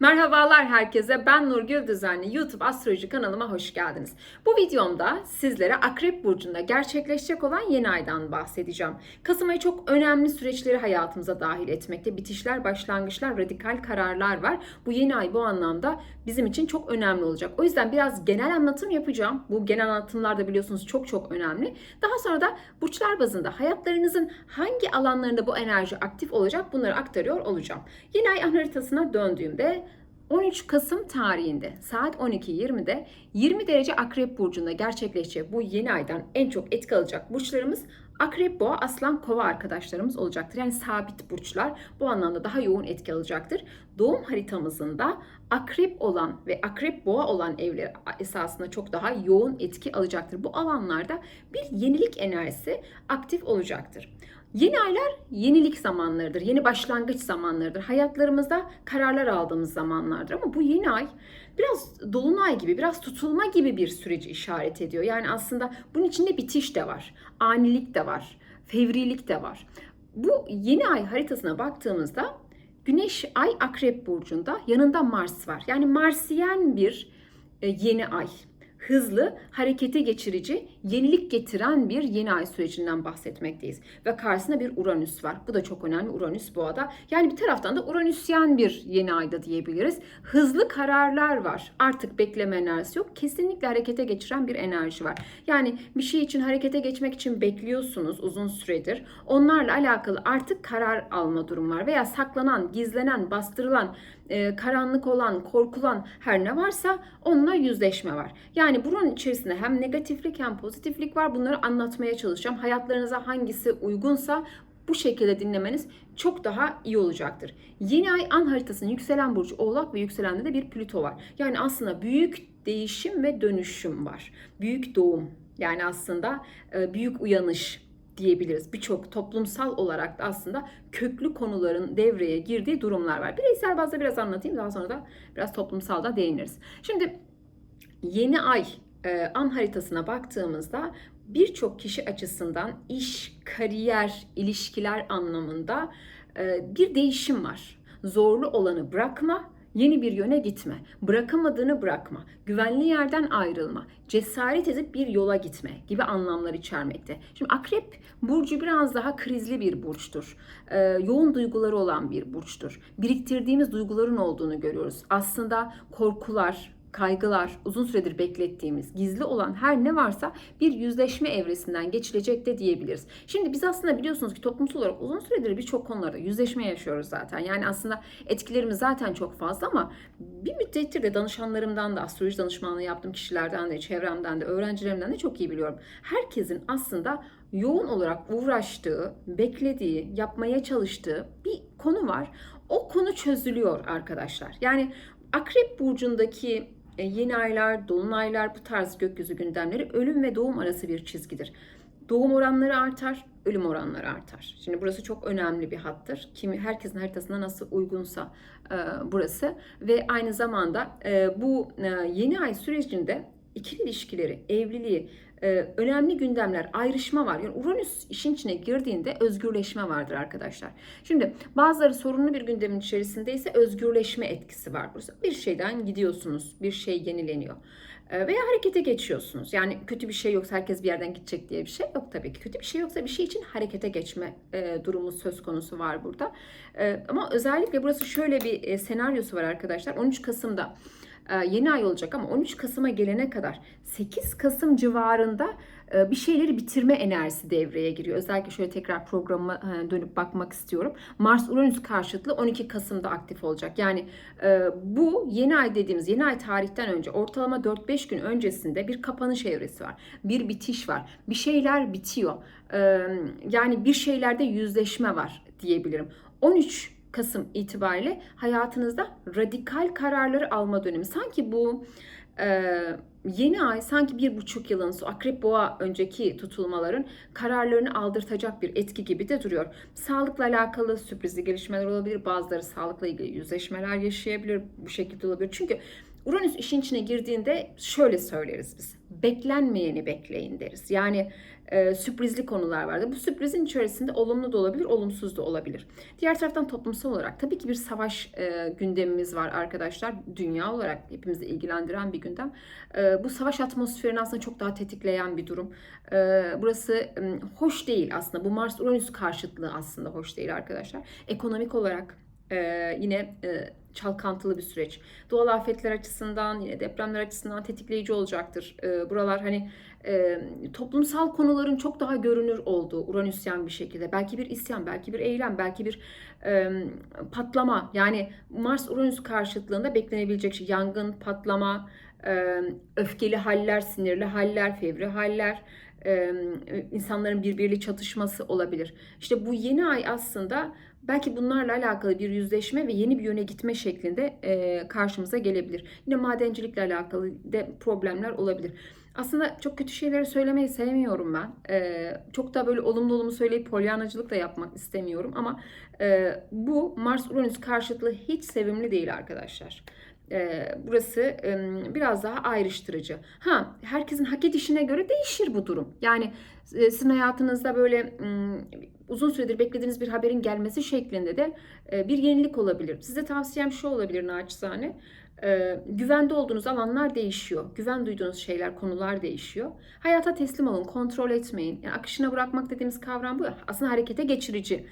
Merhabalar herkese. Ben Nurgül Düzenli YouTube Astroloji kanalıma hoş geldiniz. Bu videomda sizlere Akrep Burcu'nda gerçekleşecek olan yeni aydan bahsedeceğim. Kasım ayı çok önemli süreçleri hayatımıza dahil etmekte. Bitişler, başlangıçlar, radikal kararlar var. Bu yeni ay bu anlamda bizim için çok önemli olacak. O yüzden biraz genel anlatım yapacağım. Bu genel anlatımlar da biliyorsunuz çok çok önemli. Daha sonra da burçlar bazında hayatlarınızın hangi alanlarında bu enerji aktif olacak bunları aktarıyor olacağım. Yeni ay haritasına döndüğümde 13 Kasım tarihinde saat 12.20'de 20 derece Akrep Burcu'nda gerçekleşecek bu yeni aydan en çok etki alacak burçlarımız Akrep, Boğa, Aslan, Kova arkadaşlarımız olacaktır. Yani sabit burçlar bu anlamda daha yoğun etki alacaktır. Doğum haritamızın da Akrep olan ve Akrep, Boğa olan evler esasında çok daha yoğun etki alacaktır. Bu alanlarda bir yenilik enerjisi aktif olacaktır. Yeni aylar yenilik zamanlarıdır, yeni başlangıç zamanlarıdır. Hayatlarımızda kararlar aldığımız zamanlardır ama bu yeni ay biraz dolunay gibi, biraz tutulma gibi bir süreci işaret ediyor. Yani aslında bunun içinde bitiş de var, anilik de var, fevrilik de var. Bu yeni ay haritasına baktığımızda Güneş ay Akrep burcunda, yanında Mars var. Yani Marsiyen bir e, yeni ay hızlı, harekete geçirici, yenilik getiren bir yeni ay sürecinden bahsetmekteyiz. Ve karşısında bir Uranüs var. Bu da çok önemli Uranüs boğada. Yani bir taraftan da Uranüsyen bir yeni ayda diyebiliriz. Hızlı kararlar var. Artık bekleme enerjisi yok. Kesinlikle harekete geçiren bir enerji var. Yani bir şey için harekete geçmek için bekliyorsunuz uzun süredir. Onlarla alakalı artık karar alma durum var. Veya saklanan, gizlenen, bastırılan, e, karanlık olan, korkulan her ne varsa onunla yüzleşme var. Yani bunun içerisinde hem negatiflik hem pozitiflik var. Bunları anlatmaya çalışacağım. Hayatlarınıza hangisi uygunsa bu şekilde dinlemeniz çok daha iyi olacaktır. Yeni ay an haritasının yükselen burcu Oğlak ve yükselende de bir Plüto var. Yani aslında büyük değişim ve dönüşüm var. Büyük doğum yani aslında e, büyük uyanış diyebiliriz. Birçok toplumsal olarak da aslında köklü konuların devreye girdiği durumlar var. Bireysel bazda biraz anlatayım daha sonra da biraz toplumsal da değiniriz. Şimdi yeni ay e, an haritasına baktığımızda birçok kişi açısından iş, kariyer, ilişkiler anlamında e, bir değişim var. Zorlu olanı bırakma, Yeni bir yöne gitme, bırakamadığını bırakma, güvenli yerden ayrılma, cesaret edip bir yola gitme gibi anlamlar içermekte. Şimdi akrep burcu biraz daha krizli bir burçtur. Ee, yoğun duyguları olan bir burçtur. Biriktirdiğimiz duyguların olduğunu görüyoruz. Aslında korkular, kaygılar, uzun süredir beklettiğimiz, gizli olan her ne varsa bir yüzleşme evresinden geçilecek de diyebiliriz. Şimdi biz aslında biliyorsunuz ki toplumsal olarak uzun süredir birçok konularda yüzleşme yaşıyoruz zaten. Yani aslında etkilerimiz zaten çok fazla ama bir müddettir de danışanlarımdan da, astroloji danışmanlığı yaptığım kişilerden de, çevremden de, öğrencilerimden de çok iyi biliyorum. Herkesin aslında yoğun olarak uğraştığı, beklediği, yapmaya çalıştığı bir konu var. O konu çözülüyor arkadaşlar. Yani Akrep burcundaki e, yeni aylar, dolunaylar bu tarz gökyüzü gündemleri ölüm ve doğum arası bir çizgidir. Doğum oranları artar, ölüm oranları artar. Şimdi burası çok önemli bir hattır. Kimi herkesin haritasına nasıl uygunsa e, burası ve aynı zamanda e, bu e, yeni ay sürecinde ikili ilişkileri, evliliği, e, önemli gündemler, ayrışma var. Yani Uranüs işin içine girdiğinde özgürleşme vardır arkadaşlar. Şimdi bazıları sorunlu bir gündemin içerisinde ise özgürleşme etkisi var. Burası. Bir şeyden gidiyorsunuz, bir şey yenileniyor. E, veya harekete geçiyorsunuz. Yani kötü bir şey yoksa herkes bir yerden gidecek diye bir şey yok tabii ki. Kötü bir şey yoksa bir şey için harekete geçme e, durumu söz konusu var burada. Ama özellikle burası şöyle bir senaryosu var arkadaşlar. 13 Kasım'da yeni ay olacak ama 13 Kasım'a gelene kadar 8 Kasım civarında e, bir şeyleri bitirme enerjisi devreye giriyor. Özellikle şöyle tekrar programa e, dönüp bakmak istiyorum. Mars Uranüs karşıtlığı 12 Kasım'da aktif olacak. Yani bu yeni ay dediğimiz yeni ay tarihten önce ortalama 4-5 gün öncesinde bir kapanış evresi var. Bir bitiş var. Bir şeyler bitiyor. Yani bir şeylerde yüzleşme var diyebilirim. 13 Kasım itibariyle hayatınızda radikal kararları alma dönemi. Sanki bu e, yeni ay sanki bir buçuk yılın akrep boğa önceki tutulmaların kararlarını aldırtacak bir etki gibi de duruyor. Sağlıkla alakalı sürprizli gelişmeler olabilir. Bazıları sağlıkla ilgili yüzleşmeler yaşayabilir. Bu şekilde olabilir. Çünkü Uranüs işin içine girdiğinde şöyle söyleriz biz. beklenmeyeni bekleyin deriz. Yani e, sürprizli konular vardır. Bu sürprizin içerisinde olumlu da olabilir, olumsuz da olabilir. Diğer taraftan toplumsal olarak tabii ki bir savaş e, gündemimiz var arkadaşlar. Dünya olarak hepimizi ilgilendiren bir gündem. E, bu savaş atmosferini aslında çok daha tetikleyen bir durum. E, burası e, hoş değil aslında. Bu Mars-Uranüs karşıtlığı aslında hoş değil arkadaşlar. Ekonomik olarak e, yine e, çalkantılı bir süreç. Doğal afetler açısından, yine depremler açısından tetikleyici olacaktır. E, buralar hani e, toplumsal konuların çok daha görünür olduğu Uranüsyen bir şekilde. Belki bir isyan, belki bir eylem, belki bir e, patlama. Yani Mars-Uranüs karşıtlığında beklenebilecek şey yangın, patlama, e, öfkeli haller, sinirli haller, fevri haller, e, insanların birbiriyle çatışması olabilir. İşte bu yeni ay aslında belki bunlarla alakalı bir yüzleşme ve yeni bir yöne gitme şeklinde e, karşımıza gelebilir. Yine madencilikle alakalı de problemler olabilir. Aslında çok kötü şeyleri söylemeyi sevmiyorum ben. E, çok da böyle olumlu olumlu söyleyip polyanacılık da yapmak istemiyorum ama e, bu Mars-Uranüs karşıtlığı hiç sevimli değil arkadaşlar. Burası biraz daha ayrıştırıcı. Ha, herkesin hak edişine göre değişir bu durum. Yani sizin hayatınızda böyle uzun süredir beklediğiniz bir haberin gelmesi şeklinde de e, bir yenilik olabilir. Size tavsiyem şu olabilir naçizane. E, güvende olduğunuz alanlar değişiyor. Güven duyduğunuz şeyler, konular değişiyor. Hayata teslim olun, kontrol etmeyin. Yani akışına bırakmak dediğimiz kavram bu. Aslında harekete geçirici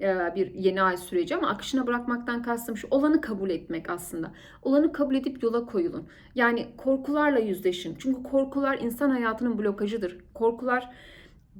e, bir yeni ay süreci ama akışına bırakmaktan kastım şu olanı kabul etmek aslında. Olanı kabul edip yola koyulun. Yani korkularla yüzleşin. Çünkü korkular insan hayatının blokajıdır. Korkular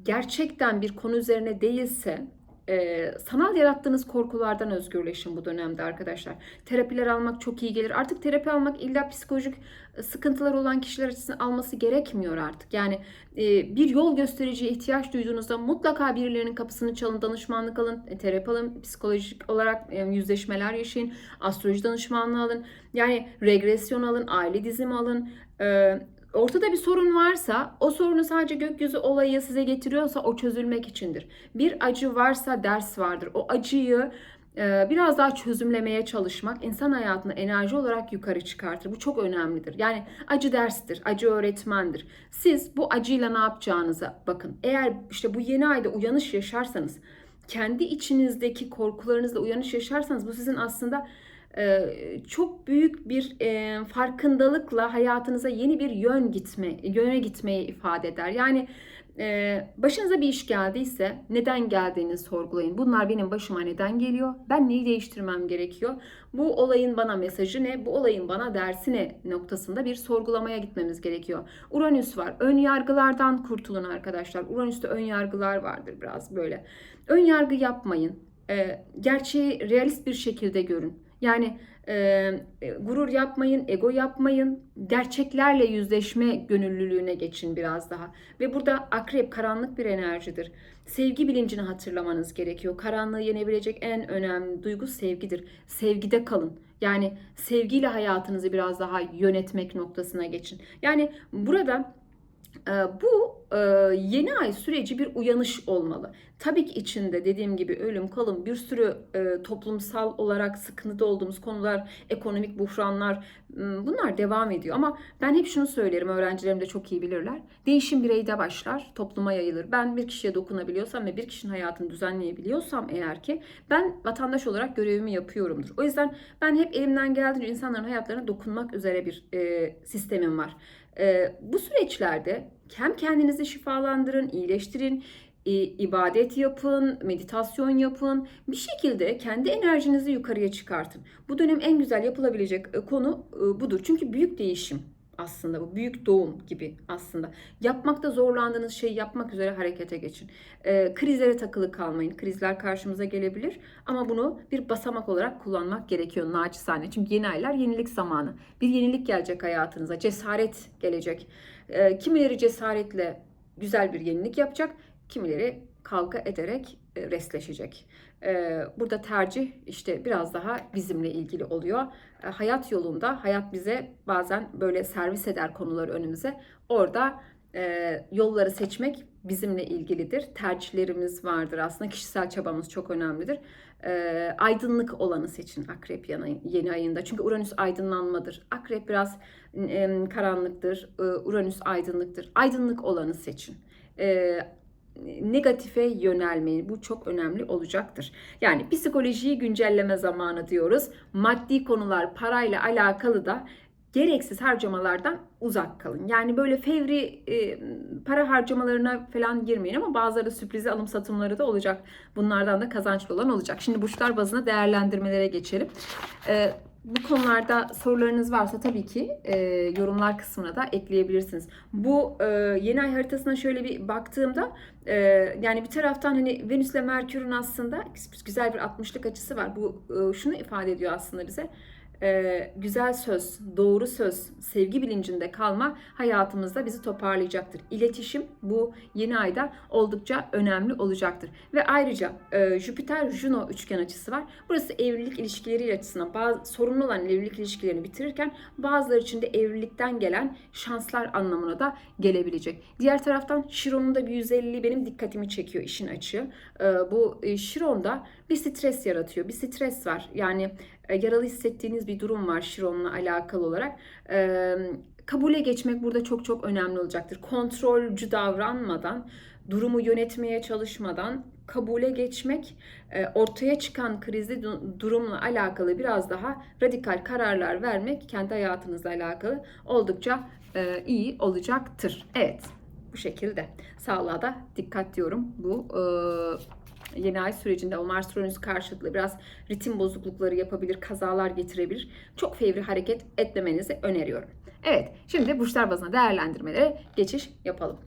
gerçekten bir konu üzerine değilse e, sanal yarattığınız korkulardan özgürleşin bu dönemde arkadaşlar. Terapiler almak çok iyi gelir. Artık terapi almak illa psikolojik sıkıntılar olan kişiler açısından alması gerekmiyor artık. Yani e, bir yol göstericiye ihtiyaç duyduğunuzda mutlaka birilerinin kapısını çalın, danışmanlık alın, e, terapi alın, psikolojik olarak e, yüzleşmeler yaşayın, astroloji danışmanlığı alın. Yani regresyon alın, aile dizimi alın, e, Ortada bir sorun varsa o sorunu sadece gökyüzü olayı size getiriyorsa o çözülmek içindir. Bir acı varsa ders vardır. O acıyı e, biraz daha çözümlemeye çalışmak insan hayatını enerji olarak yukarı çıkartır. Bu çok önemlidir. Yani acı derstir, acı öğretmendir. Siz bu acıyla ne yapacağınıza bakın. Eğer işte bu yeni ayda uyanış yaşarsanız, kendi içinizdeki korkularınızla uyanış yaşarsanız bu sizin aslında çok büyük bir e, farkındalıkla hayatınıza yeni bir yön gitme, yöne gitmeyi ifade eder. Yani e, başınıza bir iş geldiyse neden geldiğini sorgulayın. Bunlar benim başıma neden geliyor? Ben neyi değiştirmem gerekiyor? Bu olayın bana mesajı ne? Bu olayın bana dersi ne noktasında bir sorgulamaya gitmemiz gerekiyor. Uranüs var. Ön yargılardan kurtulun arkadaşlar. Uranüs'te ön yargılar vardır biraz böyle. Ön yargı yapmayın. E, gerçeği realist bir şekilde görün. Yani e, gurur yapmayın, ego yapmayın. Gerçeklerle yüzleşme gönüllülüğüne geçin biraz daha. Ve burada akrep karanlık bir enerjidir. Sevgi bilincini hatırlamanız gerekiyor. Karanlığı yenebilecek en önemli duygu sevgidir. Sevgide kalın. Yani sevgiyle hayatınızı biraz daha yönetmek noktasına geçin. Yani burada bu e, yeni ay süreci bir uyanış olmalı. Tabii ki içinde dediğim gibi ölüm, kalım, bir sürü e, toplumsal olarak sıkıntıda olduğumuz konular, ekonomik buhranlar bunlar devam ediyor. Ama ben hep şunu söylerim, öğrencilerim de çok iyi bilirler. Değişim bireyde başlar, topluma yayılır. Ben bir kişiye dokunabiliyorsam ve bir kişinin hayatını düzenleyebiliyorsam eğer ki ben vatandaş olarak görevimi yapıyorumdur. O yüzden ben hep elimden geldiğince insanların hayatlarına dokunmak üzere bir e, sistemim var. E, bu süreçlerde hem kendinizi şifalandırın, iyileştirin, ibadet yapın, meditasyon yapın. Bir şekilde kendi enerjinizi yukarıya çıkartın. Bu dönem en güzel yapılabilecek e, konu e, budur. Çünkü büyük değişim aslında bu büyük doğum gibi aslında. Yapmakta zorlandığınız şeyi yapmak üzere harekete geçin. E, krizlere takılı kalmayın. Krizler karşımıza gelebilir ama bunu bir basamak olarak kullanmak gerekiyor naçizane. Çünkü yeni aylar yenilik zamanı. Bir yenilik gelecek hayatınıza. Cesaret gelecek. E, kimileri cesaretle güzel bir yenilik yapacak. Kimileri kavga ederek e, resleşecek. E, burada tercih işte biraz daha bizimle ilgili oluyor. E, hayat yolunda hayat bize bazen böyle servis eder konuları önümüze. Orada e, yolları seçmek bizimle ilgilidir. Tercihlerimiz vardır aslında. Kişisel çabamız çok önemlidir. E, aydınlık olanı seçin Akrep yeni, yeni ayında. Çünkü Uranüs aydınlanmadır. Akrep biraz e, karanlıktır. E, Uranüs aydınlıktır. Aydınlık olanı seçin. E, negatife yönelmeyin. Bu çok önemli olacaktır. Yani psikolojiyi güncelleme zamanı diyoruz. Maddi konular parayla alakalı da gereksiz harcamalardan uzak kalın. Yani böyle fevri e, para harcamalarına falan girmeyin ama bazıları sürprizi alım satımları da olacak. Bunlardan da kazançlı olan olacak. Şimdi burçlar bazına değerlendirmelere geçelim. E, bu konularda sorularınız varsa tabii ki e, yorumlar kısmına da ekleyebilirsiniz. Bu e, yeni ay haritasına şöyle bir baktığımda e, yani bir taraftan hani Venüs ile Merkür'ün aslında güzel bir 60'lık açısı var. Bu e, şunu ifade ediyor aslında bize e, güzel söz, doğru söz, sevgi bilincinde kalma hayatımızda bizi toparlayacaktır. İletişim bu yeni ayda oldukça önemli olacaktır. Ve ayrıca e, Jüpiter-Juno üçgen açısı var. Burası evlilik ilişkileri açısından bazı sorunlu olan evlilik ilişkilerini bitirirken bazıları için de evlilikten gelen şanslar anlamına da gelebilecek. Diğer taraftan Şiron'un da bir 150 benim dikkatimi çekiyor işin açığı. E, bu e, Şiron'da bir stres yaratıyor. Bir stres var. Yani yaralı hissettiğiniz bir durum var Şiron'la alakalı olarak. E, kabule geçmek burada çok çok önemli olacaktır. Kontrolcü davranmadan, durumu yönetmeye çalışmadan kabule geçmek, e, ortaya çıkan krizli durumla alakalı biraz daha radikal kararlar vermek kendi hayatınızla alakalı oldukça iyi olacaktır. Evet, bu şekilde. Sağlığa da dikkat diyorum bu yeni ay sürecinde o Mars Uranüs karşıtlığı biraz ritim bozuklukları yapabilir, kazalar getirebilir. Çok fevri hareket etmemenizi öneriyorum. Evet, şimdi burçlar bazına değerlendirmelere geçiş yapalım.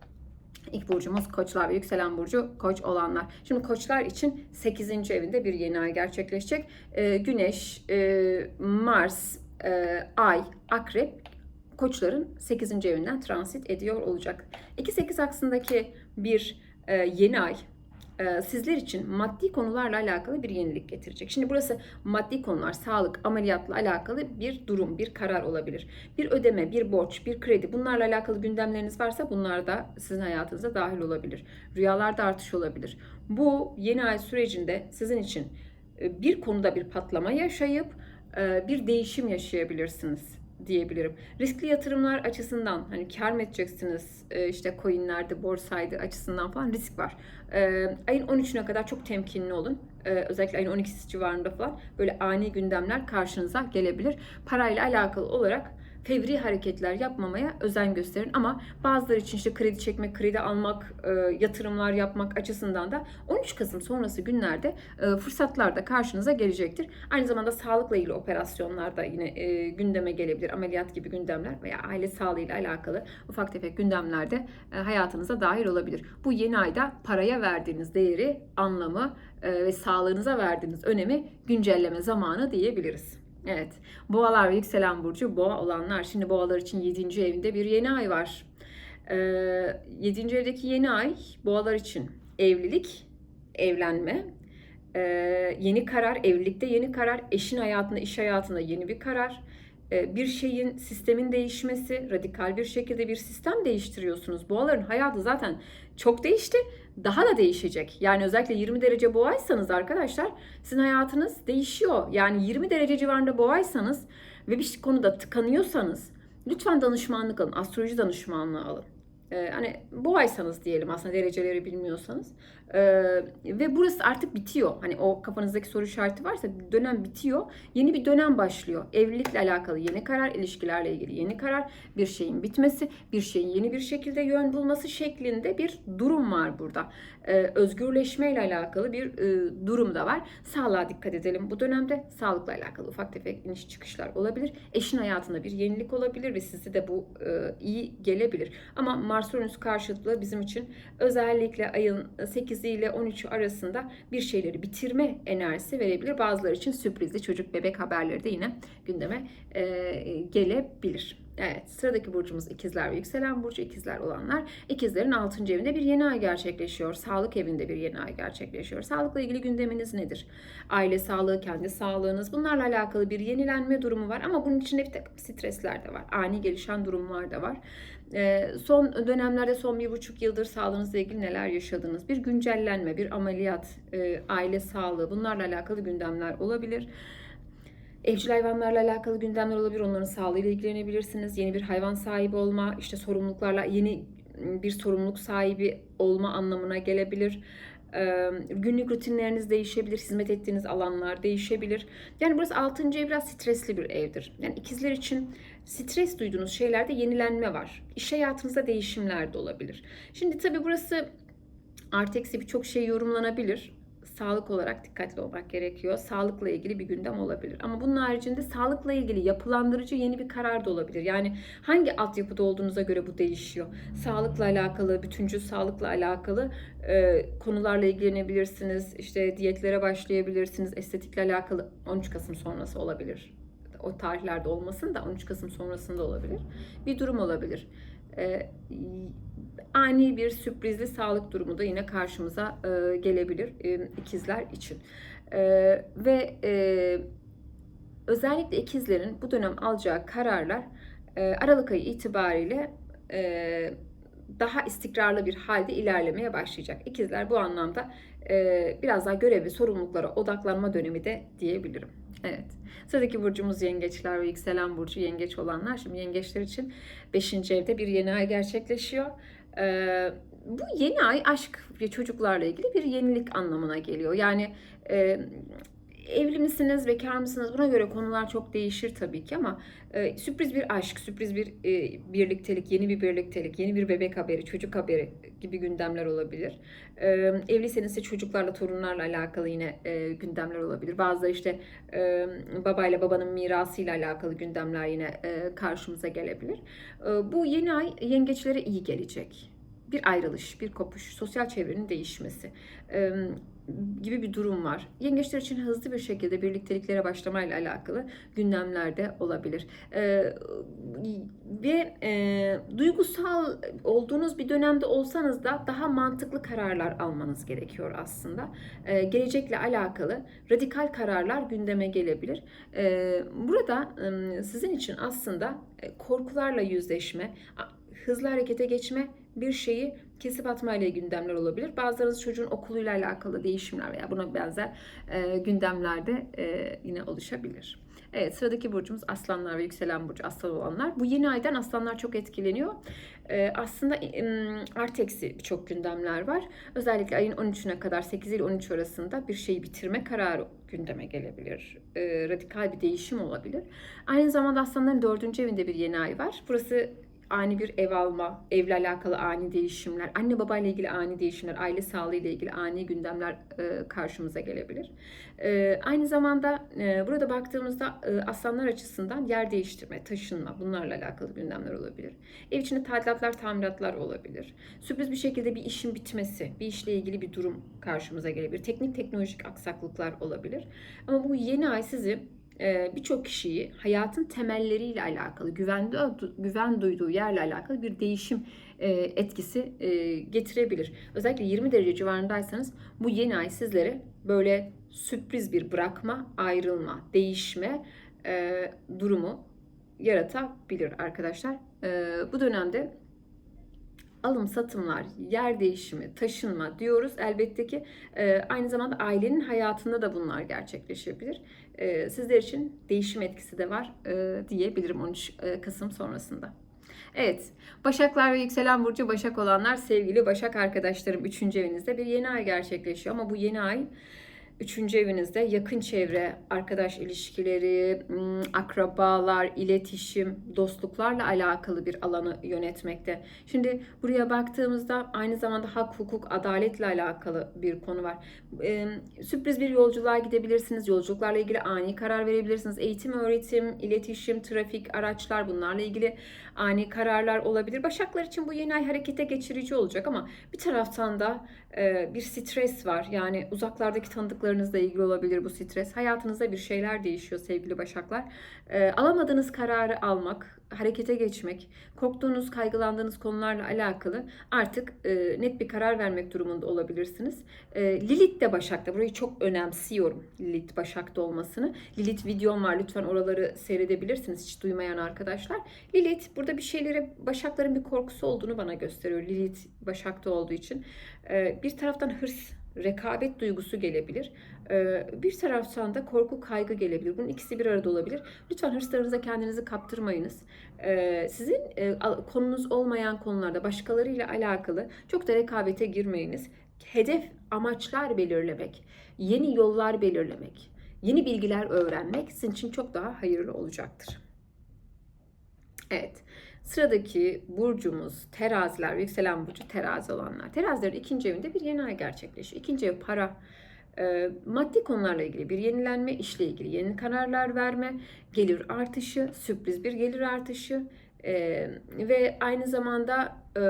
İlk burcumuz koçlar ve yükselen burcu koç olanlar. Şimdi koçlar için 8. evinde bir yeni ay gerçekleşecek. Ee, güneş, e, Mars, e, Ay, Akrep koçların 8. evinden transit ediyor olacak. 2-8 aksındaki bir e, yeni ay sizler için maddi konularla alakalı bir yenilik getirecek. Şimdi burası maddi konular, sağlık, ameliyatla alakalı bir durum, bir karar olabilir. Bir ödeme, bir borç, bir kredi bunlarla alakalı gündemleriniz varsa bunlar da sizin hayatınıza dahil olabilir. Rüyalarda artış olabilir. Bu yeni ay sürecinde sizin için e, bir konuda bir patlama yaşayıp e, bir değişim yaşayabilirsiniz diyebilirim. Riskli yatırımlar açısından hani kar mı edeceksiniz e, işte coinlerde, borsaydı açısından falan risk var. E, ayın 13'üne kadar çok temkinli olun. E, özellikle ayın 12'si civarında falan böyle ani gündemler karşınıza gelebilir. Parayla alakalı olarak fevri hareketler yapmamaya özen gösterin. Ama bazıları için işte kredi çekmek, kredi almak, e, yatırımlar yapmak açısından da 13 Kasım sonrası günlerde e, fırsatlar da karşınıza gelecektir. Aynı zamanda sağlıkla ilgili operasyonlar da yine e, gündeme gelebilir. Ameliyat gibi gündemler veya aile sağlığıyla alakalı ufak tefek gündemlerde e, hayatınıza dahil olabilir. Bu yeni ayda paraya verdiğiniz değeri, anlamı e, ve sağlığınıza verdiğiniz önemi güncelleme zamanı diyebiliriz. Evet. Boğalar ve yükselen burcu boğa olanlar. Şimdi boğalar için 7. evinde bir yeni ay var. Ee, 7. evdeki yeni ay boğalar için evlilik, evlenme, e, yeni karar, evlilikte yeni karar, eşin hayatında, iş hayatında yeni bir karar, bir şeyin sistemin değişmesi, radikal bir şekilde bir sistem değiştiriyorsunuz. Boğaların hayatı zaten çok değişti. Daha da değişecek. Yani özellikle 20 derece boğaysanız arkadaşlar sizin hayatınız değişiyor. Yani 20 derece civarında boğaysanız ve bir konuda tıkanıyorsanız lütfen danışmanlık alın. Astroloji danışmanlığı alın. Ee, hani boğaysanız diyelim aslında dereceleri bilmiyorsanız. Ee, ve burası artık bitiyor. Hani o kafanızdaki soru işareti varsa dönem bitiyor. Yeni bir dönem başlıyor. Evlilikle alakalı yeni karar, ilişkilerle ilgili yeni karar, bir şeyin bitmesi, bir şeyin yeni bir şekilde yön bulması şeklinde bir durum var burada. Ee, özgürleşmeyle alakalı bir e, durum da var. Sağlığa dikkat edelim bu dönemde. Sağlıkla alakalı ufak tefek iniş çıkışlar olabilir. Eşin hayatında bir yenilik olabilir ve size de bu e, iyi gelebilir. Ama Mars-Uranüs karşıtlığı bizim için özellikle ayın 8 8 ile 13 arasında bir şeyleri bitirme enerjisi verebilir. Bazıları için sürprizli çocuk bebek haberleri de yine gündeme gelebilir. Evet, sıradaki burcumuz ikizler ve yükselen burcu ikizler olanlar. İkizlerin 6. evinde bir yeni ay gerçekleşiyor. Sağlık evinde bir yeni ay gerçekleşiyor. Sağlıkla ilgili gündeminiz nedir? Aile sağlığı, kendi sağlığınız bunlarla alakalı bir yenilenme durumu var ama bunun içinde bir takım stresler de var. Ani gelişen durumlar da var. Ee, son dönemlerde son bir buçuk yıldır sağlığınızla ilgili neler yaşadınız? Bir güncellenme, bir ameliyat, e, aile sağlığı bunlarla alakalı gündemler olabilir. Evcil hayvanlarla alakalı gündemler olabilir. Onların sağlığıyla ilgilenebilirsiniz. Yeni bir hayvan sahibi olma, işte sorumluluklarla yeni bir sorumluluk sahibi olma anlamına gelebilir. Günlük rutinleriniz değişebilir, hizmet ettiğiniz alanlar değişebilir. Yani burası 6. ev biraz stresli bir evdir. Yani ikizler için stres duyduğunuz şeylerde yenilenme var. İş hayatınızda değişimler de olabilir. Şimdi tabii burası artı eksi birçok şey yorumlanabilir sağlık olarak dikkatli olmak gerekiyor. Sağlıkla ilgili bir gündem olabilir. Ama bunun haricinde sağlıkla ilgili yapılandırıcı yeni bir karar da olabilir. Yani hangi altyapıda olduğunuza göre bu değişiyor. Sağlıkla alakalı, bütüncül sağlıkla alakalı e, konularla ilgilenebilirsiniz. İşte diyetlere başlayabilirsiniz. Estetikle alakalı 13 Kasım sonrası olabilir. O tarihlerde olmasın da 13 Kasım sonrasında olabilir. Bir durum olabilir. E, ani bir sürprizli sağlık durumu da yine karşımıza e, gelebilir e, ikizler için. E, ve e, özellikle ikizlerin bu dönem alacağı kararlar Aralık ayı itibariyle daha istikrarlı bir halde ilerlemeye başlayacak. İkizler bu anlamda biraz daha görev ve sorumluluklara odaklanma dönemi de diyebilirim. Evet. Sıradaki burcumuz yengeçler ve yükselen burcu yengeç olanlar. Şimdi yengeçler için 5. evde bir yeni ay gerçekleşiyor. Ee, bu yeni ay aşk ve çocuklarla ilgili bir yenilik anlamına geliyor. Yani e, evli misiniz, bekar mısınız? Buna göre konular çok değişir tabii ki ama e, sürpriz bir aşk, sürpriz bir e, birliktelik, yeni bir birliktelik, yeni bir bebek haberi, çocuk haberi gibi gündemler olabilir. E, evliyseniz ise çocuklarla, torunlarla alakalı yine e, gündemler olabilir. Bazıları işte e, babayla babanın mirasıyla alakalı gündemler yine e, karşımıza gelebilir. E, bu yeni ay yengeçlere iyi gelecek bir ayrılış, bir kopuş, sosyal çevrenin değişmesi e, gibi bir durum var. Yengeçler için hızlı bir şekilde birlikteliklere başlamayla alakalı gündemlerde olabilir. E, ve e, duygusal olduğunuz bir dönemde olsanız da daha mantıklı kararlar almanız gerekiyor aslında. E, gelecekle alakalı radikal kararlar gündeme gelebilir. E, burada e, sizin için aslında korkularla yüzleşme, hızlı harekete geçme bir şeyi kesip atmayla gündemler olabilir. Bazılarınız çocuğun okuluyla alakalı değişimler veya buna benzer e, gündemlerde e, yine oluşabilir. Evet sıradaki burcumuz aslanlar ve yükselen burcu aslan olanlar. Bu yeni aydan aslanlar çok etkileniyor. Ee, aslında artı eksi birçok gündemler var. Özellikle ayın 13'üne kadar 8 ile 13 arasında bir şeyi bitirme kararı gündeme gelebilir. Ee, radikal bir değişim olabilir. Aynı zamanda aslanların dördüncü evinde bir yeni ay var. Burası ani bir ev alma, evle alakalı ani değişimler, anne babayla ilgili ani değişimler, aile sağlığı ile ilgili ani gündemler e, karşımıza gelebilir. E, aynı zamanda e, burada baktığımızda aslanlar açısından yer değiştirme, taşınma bunlarla alakalı gündemler olabilir. Ev içinde tadilatlar, tamiratlar olabilir. Sürpriz bir şekilde bir işin bitmesi, bir işle ilgili bir durum karşımıza gelebilir. Teknik teknolojik aksaklıklar olabilir. Ama bu yeni ay sizi e, birçok kişiyi hayatın temelleriyle alakalı, güvende, güven duyduğu yerle alakalı bir değişim e, etkisi e, getirebilir. Özellikle 20 derece civarındaysanız bu yeni ay sizlere böyle sürpriz bir bırakma, ayrılma, değişme durumu yaratabilir arkadaşlar. Bu dönemde alım satımlar, yer değişimi, taşınma diyoruz. Elbette ki e, aynı zamanda ailenin hayatında da bunlar gerçekleşebilir. E, sizler için değişim etkisi de var e, diyebilirim 13 e, Kasım sonrasında. Evet, Başaklar ve yükselen burcu Başak olanlar sevgili Başak arkadaşlarım 3. evinizde bir yeni ay gerçekleşiyor ama bu yeni ay Üçüncü evinizde yakın çevre, arkadaş ilişkileri, akrabalar, iletişim, dostluklarla alakalı bir alanı yönetmekte. Şimdi buraya baktığımızda aynı zamanda hak, hukuk, adaletle alakalı bir konu var. Sürpriz bir yolculuğa gidebilirsiniz. Yolculuklarla ilgili ani karar verebilirsiniz. Eğitim, öğretim, iletişim, trafik, araçlar bunlarla ilgili ani kararlar olabilir. Başaklar için bu yeni ay harekete geçirici olacak ama bir taraftan da bir stres var. Yani uzaklardaki tanıdıkları Çocuklarınızla ilgili olabilir bu stres. Hayatınızda bir şeyler değişiyor sevgili Başaklar. Ee, alamadığınız kararı almak, harekete geçmek, korktuğunuz, kaygılandığınız konularla alakalı artık e, net bir karar vermek durumunda olabilirsiniz. E, Lilith de Başak'ta. Burayı çok önemsiyorum. Lilith Başak'ta olmasını. Lilith videom var. Lütfen oraları seyredebilirsiniz hiç duymayan arkadaşlar. Lilith burada bir şeylere Başakların bir korkusu olduğunu bana gösteriyor. Lilith Başak'ta olduğu için. E, bir taraftan hırs, rekabet duygusu gelebilir. E, bir taraftan da korku, kaygı gelebilir. Bunun ikisi bir arada olabilir. Lütfen hırslarınıza kendinizi kaptırmayınız. E, sizin konunuz olmayan konularda başkalarıyla alakalı çok da rekabete girmeyiniz. Hedef amaçlar belirlemek, yeni yollar belirlemek, yeni bilgiler öğrenmek sizin için çok daha hayırlı olacaktır. Evet. Sıradaki burcumuz teraziler, yükselen burcu terazi olanlar. Terazilerin ikinci evinde bir yeni ay gerçekleşiyor. İkinci ev para, e, maddi konularla ilgili bir yenilenme, işle ilgili yeni kararlar verme, gelir artışı, sürpriz bir gelir artışı e, ve aynı zamanda e,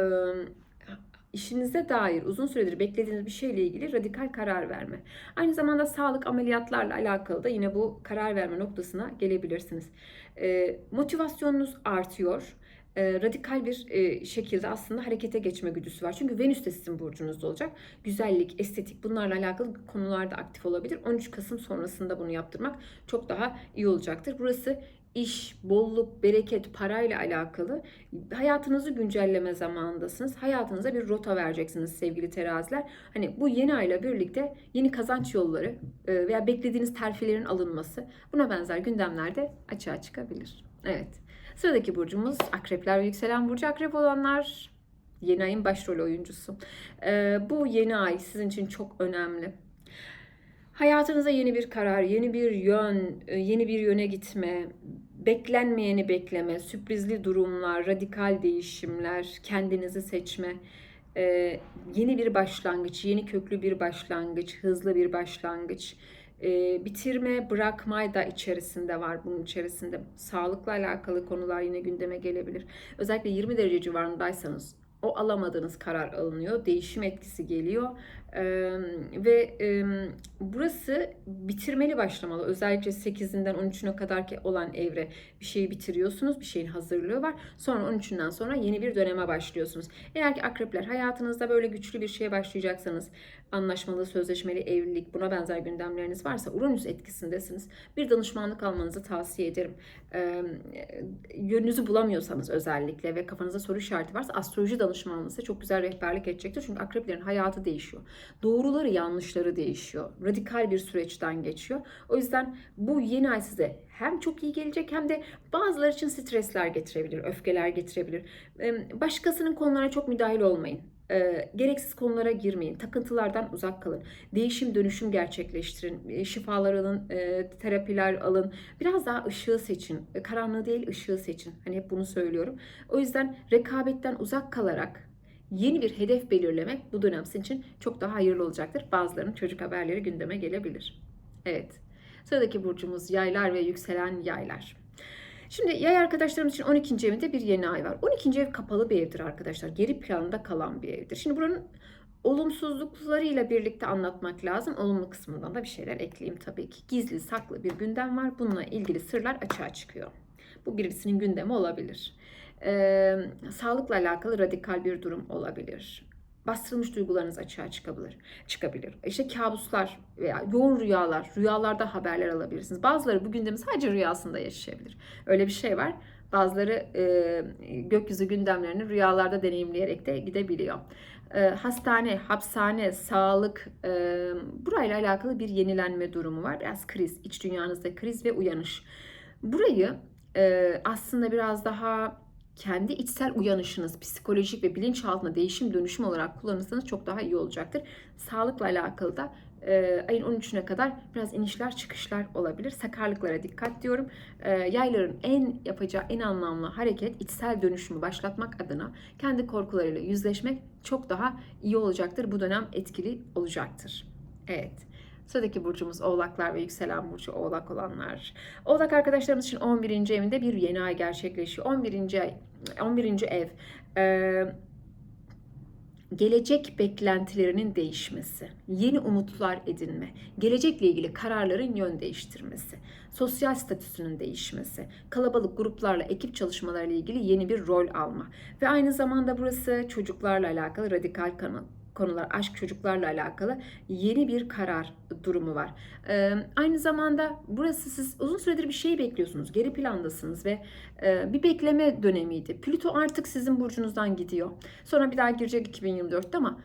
işinize dair uzun süredir beklediğiniz bir şeyle ilgili radikal karar verme. Aynı zamanda sağlık ameliyatlarla alakalı da yine bu karar verme noktasına gelebilirsiniz. E, motivasyonunuz artıyor. E, radikal bir e, şekilde aslında harekete geçme güdüsü var. Çünkü Venüs de sizin burcunuzda olacak. Güzellik, estetik bunlarla alakalı konularda aktif olabilir. 13 Kasım sonrasında bunu yaptırmak çok daha iyi olacaktır. Burası iş, bolluk, bereket, parayla alakalı hayatınızı güncelleme zamanındasınız. Hayatınıza bir rota vereceksiniz sevgili teraziler. Hani bu yeni ayla birlikte yeni kazanç yolları e, veya beklediğiniz terfilerin alınması buna benzer gündemlerde açığa çıkabilir. Evet. Sıradaki burcumuz akrepler ve yükselen burcu akrep olanlar yeni ayın başrol oyuncusu. E, bu yeni ay sizin için çok önemli. Hayatınıza yeni bir karar, yeni bir yön, e, yeni bir yöne gitme, beklenmeyeni bekleme, sürprizli durumlar, radikal değişimler, kendinizi seçme, e, yeni bir başlangıç, yeni köklü bir başlangıç, hızlı bir başlangıç, e, bitirme, bırakma da içerisinde var bunun içerisinde. Sağlıkla alakalı konular yine gündeme gelebilir. Özellikle 20 derece civarındaysanız o alamadığınız karar alınıyor. Değişim etkisi geliyor. Ee, ve e, burası bitirmeli başlamalı. Özellikle 8'inden 13'üne kadar ki olan evre bir şeyi bitiriyorsunuz. Bir şeyin hazırlığı var. Sonra 13'ünden sonra yeni bir döneme başlıyorsunuz. Eğer ki akrepler hayatınızda böyle güçlü bir şeye başlayacaksanız anlaşmalı, sözleşmeli evlilik buna benzer gündemleriniz varsa Uranüs etkisindesiniz. Bir danışmanlık almanızı tavsiye ederim. Ee, yönünüzü bulamıyorsanız özellikle ve kafanızda soru işareti varsa astroloji danışmanlığı size çok güzel rehberlik edecektir. Çünkü akreplerin hayatı değişiyor. Doğruları yanlışları değişiyor. Radikal bir süreçten geçiyor. O yüzden bu yeni ay size hem çok iyi gelecek hem de bazıları için stresler getirebilir, öfkeler getirebilir. Başkasının konulara çok müdahil olmayın. E, gereksiz konulara girmeyin. Takıntılardan uzak kalın. Değişim dönüşüm gerçekleştirin. E, şifalar alın, e, terapiler alın. Biraz daha ışığı seçin. E, karanlığı değil ışığı seçin. Hani hep bunu söylüyorum. O yüzden rekabetten uzak kalarak yeni bir hedef belirlemek bu dönem sizin için çok daha hayırlı olacaktır. Bazılarının çocuk haberleri gündeme gelebilir. Evet. Sıradaki burcumuz yaylar ve yükselen yaylar. Şimdi yay arkadaşlarım için 12. evinde bir yeni ay var. 12. ev kapalı bir evdir arkadaşlar. Geri planda kalan bir evdir. Şimdi buranın olumsuzluklarıyla birlikte anlatmak lazım. Olumlu kısmından da bir şeyler ekleyeyim tabii ki. Gizli saklı bir gündem var. Bununla ilgili sırlar açığa çıkıyor. Bu birisinin gündemi olabilir. Ee, sağlıkla alakalı radikal bir durum olabilir bastırılmış duygularınız açığa çıkabilir. çıkabilir. İşte kabuslar veya yoğun rüyalar, rüyalarda haberler alabilirsiniz. Bazıları bu gündemi sadece rüyasında yaşayabilir. Öyle bir şey var. Bazıları e, gökyüzü gündemlerini rüyalarda deneyimleyerek de gidebiliyor. E, hastane, hapishane, sağlık e, burayla alakalı bir yenilenme durumu var. Biraz kriz, iç dünyanızda kriz ve uyanış. Burayı e, aslında biraz daha kendi içsel uyanışınız, psikolojik ve bilinçaltına değişim dönüşüm olarak kullanırsanız çok daha iyi olacaktır. Sağlıkla alakalı da e, ayın 13'üne kadar biraz inişler çıkışlar olabilir. Sakarlıklara dikkat diyorum. E, yayların en yapacağı en anlamlı hareket içsel dönüşümü başlatmak adına kendi korkularıyla yüzleşmek çok daha iyi olacaktır. Bu dönem etkili olacaktır. Evet. Sıradaki burcumuz oğlaklar ve yükselen burcu oğlak olanlar. Oğlak arkadaşlarımız için 11. evinde bir yeni ay gerçekleşiyor. 11. ay 11. ev. Ee, gelecek beklentilerinin değişmesi, yeni umutlar edinme, gelecekle ilgili kararların yön değiştirmesi, sosyal statüsünün değişmesi, kalabalık gruplarla ekip çalışmalarıyla ilgili yeni bir rol alma ve aynı zamanda burası çocuklarla alakalı radikal kanal konular, aşk çocuklarla alakalı yeni bir karar durumu var. Ee, aynı zamanda burası siz uzun süredir bir şey bekliyorsunuz, geri plandasınız ve e, bir bekleme dönemiydi. Plüto artık sizin burcunuzdan gidiyor. Sonra bir daha girecek 2024'te ama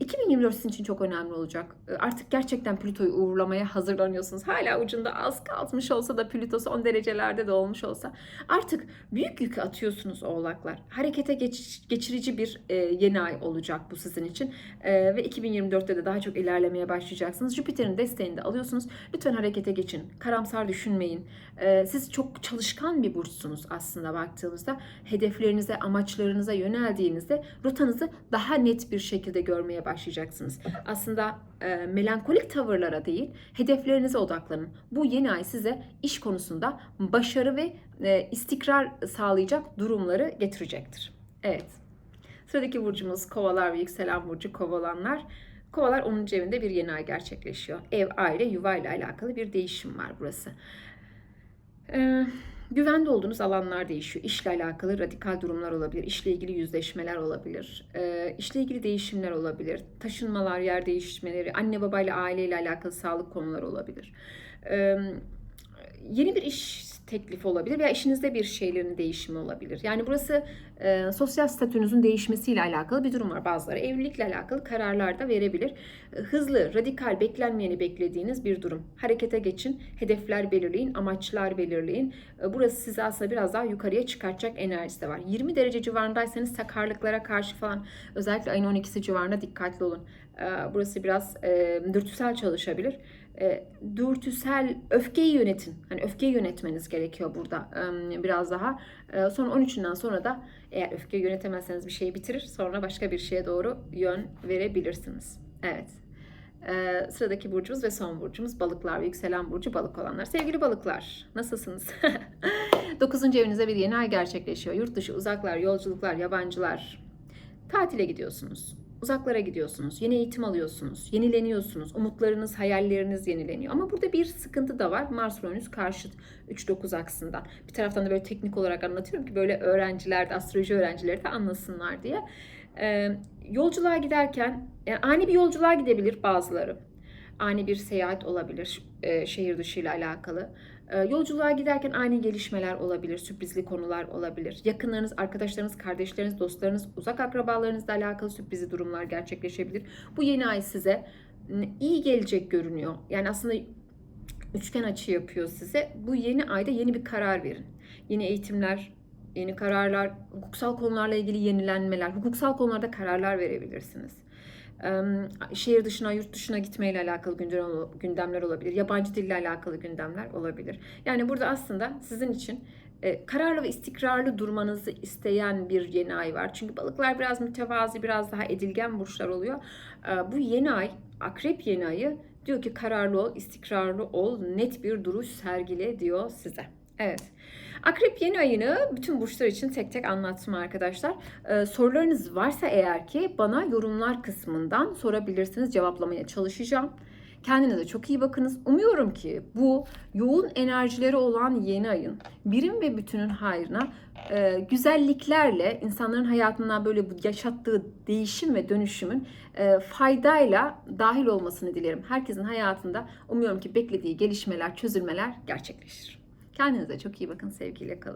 2024 sizin için çok önemli olacak. E, Artık gerçekten Plüto'yu uğurlamaya hazırlanıyorsunuz. Hala ucunda az kalmış olsa da Plüto son derecelerde de olmuş olsa artık büyük yükü atıyorsunuz oğlaklar. Harekete geç- geçirici bir e, yeni ay olacak bu sizin için. E, ve 2024'te de daha çok ilerlemeye başlayacaksınız. Jüpiter'in desteğini de alıyorsunuz. Lütfen harekete geçin. Karamsar düşünmeyin. E, siz çok çalışkan bir burçsunuz aslında baktığımızda. Hedeflerinize, amaçlarınıza yöneldiğinizde rotanızı daha net bir şekilde görmeye başlayacaksınız. Aslında e, melankolik tavırlara değil, hedeflerinize odaklanın. Bu yeni ay size iş konusunda başarı ve e, istikrar sağlayacak durumları getirecektir. Evet. Sıradaki burcumuz kovalar ve yükselen burcu kovalanlar. Kovalar 10. evinde bir yeni ay gerçekleşiyor. Ev, aile, yuva ile alakalı bir değişim var burası. Ee, güvende olduğunuz alanlar değişiyor. İşle alakalı radikal durumlar olabilir. İşle ilgili yüzleşmeler olabilir. Ee, işle ilgili değişimler olabilir. Taşınmalar, yer değişmeleri, anne babayla aileyle alakalı sağlık konuları olabilir. Ee, yeni bir iş teklifi olabilir veya işinizde bir şeylerin değişimi olabilir. Yani burası e, sosyal statünüzün değişmesiyle alakalı bir durum var. Bazıları evlilikle alakalı kararlar da verebilir. E, hızlı, radikal, beklenmeyeni beklediğiniz bir durum. Harekete geçin, hedefler belirleyin, amaçlar belirleyin. E, burası sizi aslında biraz daha yukarıya çıkartacak enerjisi de var. 20 derece civarındaysanız sakarlıklara karşı falan özellikle ayın 12'si civarında dikkatli olun. E, burası biraz e, dürtüsel çalışabilir e, dürtüsel öfkeyi yönetin. Hani öfkeyi yönetmeniz gerekiyor burada e, biraz daha. E, sonra 13'ünden sonra da eğer öfkeyi yönetemezseniz bir şeyi bitirir. Sonra başka bir şeye doğru yön verebilirsiniz. Evet. E, sıradaki burcumuz ve son burcumuz balıklar ve yükselen burcu balık olanlar. Sevgili balıklar nasılsınız? 9. evinize bir yeni ay gerçekleşiyor. Yurt dışı, uzaklar, yolculuklar, yabancılar. Tatile gidiyorsunuz. Uzaklara gidiyorsunuz, yeni eğitim alıyorsunuz, yenileniyorsunuz, umutlarınız, hayalleriniz yenileniyor. Ama burada bir sıkıntı da var. Mars Uranüs karşıt 3-9 aksından. Bir taraftan da böyle teknik olarak anlatıyorum ki böyle öğrenciler de, astroloji öğrencileri de anlasınlar diye. Ee, yolculuğa giderken, yani ani bir yolculuğa gidebilir bazıları. Ani bir seyahat olabilir e, şehir dışı ile alakalı. E, Yolculuğa giderken ani gelişmeler olabilir, sürprizli konular olabilir. Yakınlarınız, arkadaşlarınız, kardeşleriniz, dostlarınız, uzak akrabalarınızla alakalı sürprizli durumlar gerçekleşebilir. Bu yeni ay size iyi gelecek görünüyor. Yani aslında üçgen açı yapıyor size. Bu yeni ayda yeni bir karar verin. Yeni eğitimler, yeni kararlar, hukuksal konularla ilgili yenilenmeler, hukuksal konularda kararlar verebilirsiniz. Şehir dışına, yurt dışına gitmeyle alakalı gündem- gündemler olabilir. Yabancı dille alakalı gündemler olabilir. Yani burada aslında sizin için e, kararlı ve istikrarlı durmanızı isteyen bir yeni ay var. Çünkü balıklar biraz mütevazi, biraz daha edilgen burçlar oluyor. E, Bu yeni ay, akrep yeni ayı diyor ki kararlı ol, istikrarlı ol, net bir duruş sergile diyor size. Evet. Akrep yeni ayını bütün burçlar için tek tek anlattım arkadaşlar. Ee, sorularınız varsa eğer ki bana yorumlar kısmından sorabilirsiniz. Cevaplamaya çalışacağım. Kendinize çok iyi bakınız. Umuyorum ki bu yoğun enerjileri olan yeni ayın birim ve bütünün hayrına e, güzelliklerle insanların hayatına böyle bu yaşattığı değişim ve dönüşümün e, faydayla dahil olmasını dilerim. Herkesin hayatında umuyorum ki beklediği gelişmeler, çözülmeler gerçekleşir. Kendinize çok iyi bakın. Sevgiyle kalın.